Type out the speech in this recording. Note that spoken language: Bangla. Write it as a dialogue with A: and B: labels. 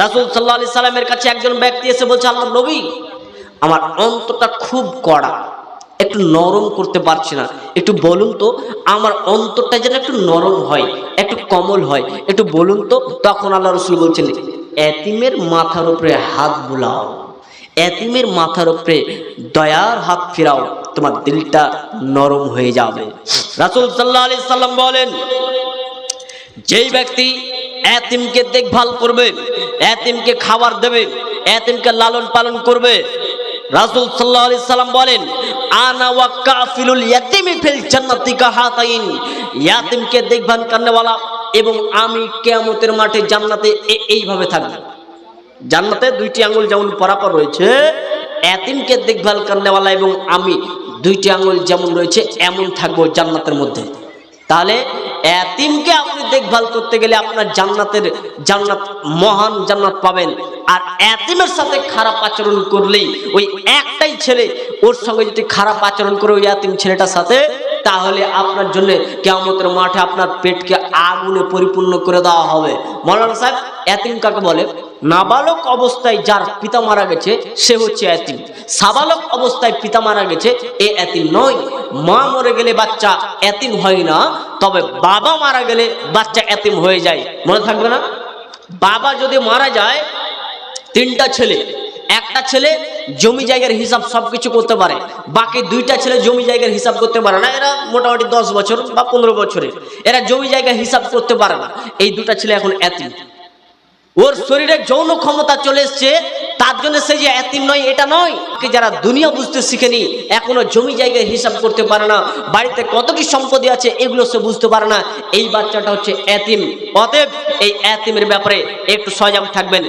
A: রাসুল সাল্লাহ আলি সাল্লামের কাছে একজন ব্যক্তি এসে বলছে, আল্লাহ নবী, আমার অন্তরটা খুব কড়া, একটু নরম করতে পারছি না। একটু বলুন তো, আমার অন্তরটা যেন একটু নরম হয়, একটু কমল হয়, একটু বলুন তো। তখন আল্লাহ রসুল বলছেন, এতিমের মাথার উপরে হাত বুলাও, এতিমের মাথার উপরে দয়ার হাত ফিরাও, তোমার দিলটা নরম হয়ে যাবে। রাসুল সাল্লাহ আলি সাল্লাম বলেন, যেই ব্যক্তি এতিমকে দেখভাল করবে এতিমকে খাবার দেবে, এতিমকে লালন পালন করবে। রাসূল সাল্লাল্লাহু আলাইহি সাল্লাম বলেন, আনা ওয়া কাফিলুল ইয়াতিমি ফিল জান্নাতি কাহাতাইন। ইয়াতিমকে দেখভাল করনেওয়ালা এবং আমি কিয়ামতের মাঠে জান্নাতে এইভাবে থাকব। জান্নাতে দুইটি আঙ্গুল যেমন পরাপর রয়েছে, এতিমকে দেখভাল করনেওয়ালা এবং আমি দুইটি আঙ্গুল যেমন রয়েছে, এমন থাকব জান্নাতের মধ্যে। তাহলে এতিমকে আপনি দেখভাল করতে গেলে আপনার জান্নাতের জান্নাত, মহান জান্নাত পাবেন। আর এতিমের সাথে খারাপ আচরণ করলেই ওই একটাই ছেলে ওর সঙ্গে যদি খারাপ আচরণ করে ওই এতিম ছেলেটার সাথে, তাহলে আপনার জন্য কেমতের মাঠে আপনার পেটকে আগুনে পরিপূর্ণ করে দেওয়া হবে। মৌলানা সাহেব এতিম কাকে বলে? নাবালক অবস্থায় যার পিতা মারা গেছে, সে হচ্ছে এতিম। সাবালক অবস্থায় পিতা মারা গেছে, এ এতিম নয়। মা মরে গেলে বাচ্চা এতিম হয় না, তবে বাবা মারা গেলে বাচ্চা এতিম হয়ে যায়। মনে থাকবে না? বাবা যদি মারা যায়, তিনটা ছেলে, একটা ছেলে জমি জায়গার হিসাব সবকিছু করতে পারে, বাকি দুইটা ছেলে জমি জায়গার হিসাব করতে পারে না। এরা মোটামুটি দশ বছর বা পনেরো বছরে এরা জমি জায়গার হিসাব করতে পারে না। এই দুটা ছেলে এখন এতিম। ওর শরীরে যৌন ক্ষমতা চলে এসছে, তার জন্য সে যে এতিম নয়, এটা নয়। কি যারা দুনিয়া বুঝতে শিখেনি, এখনও জমি জায়গায় হিসাব করতে পারে না, বাড়িতে কত কি সম্পত্তি আছে, এগুলো সে বুঝতে পারে না। এই বাচ্চাটা হচ্ছে এতিম। অতএব এই এতিমের ব্যাপারে একটু সজাগ থাকবেন।